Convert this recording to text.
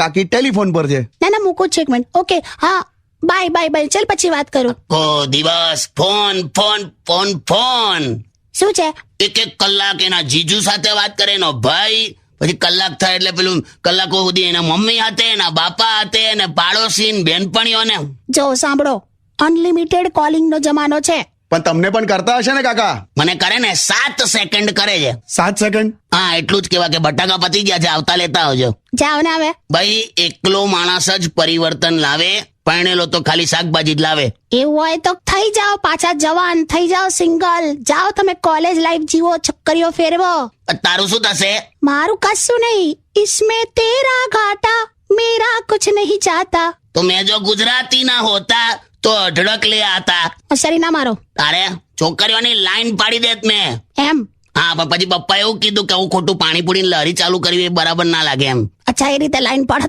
કાકી ટેલિફોન પર છે. ના ના મૂકો છે એક મિનિટ ઓકે હા બાય બાય બાય ચાલ પછી વાત કરું. કો દિવસ ફોન ફોન ફોન ફોન. શું છે? એક એક કલાક એના જીજુ સાથે વાત કરે એનો ભાઈ. પછી કલાક થાય એટલે પેલું કલાકો સુધી એના મમ્મી હાથે એના બાપા હાથે અને પાડોશી ને બેનપણીઓને. જો સાંભળો. અનલિમિટેડ કોલિંગ નો જમાનો છે. પણ તમને પણ કરતા હશે ને કાકા? મને કરે ને સાત સેકન્ડ કરે છે. સાત સેકન્ડ હા એટલું જ કેવા કે બટાકા પતી ગયા છે આવતા લેતા આવજો. જાવ ને હવે ભાઈ એકલો માણસ જ પરિવર્તન લાવે પરણેલો તો ખાલી શાકભાજી જ લાવે. એવું હોય તો થઈ જાઓ પાછા જવાન થઈ જાઓ સિંગલ. જાઓ તમે કોલેજ લાઈફ જીવો છોકરીઓ ફેરવો. તારું શું થશે? મારું કશું નહીં. ઇસમે તેરા ઘાટા મેરા કુછ નહીં ચાહતા. તો મેં જો ગુજરાતી ના હોતા તો અઢળક લે આતા. સરી ના મારો. અરે છોકરીઓની લાઈન પાડી દેત મેં. એમ? હા પણ પછી પપ્પા એવું કીધું કે હું ખોટું પાણીપુરી લહરી ચાલુ કરવી બરાબર ના લાગે એમ. અચ્છા એ રીતે લાઈન પાડો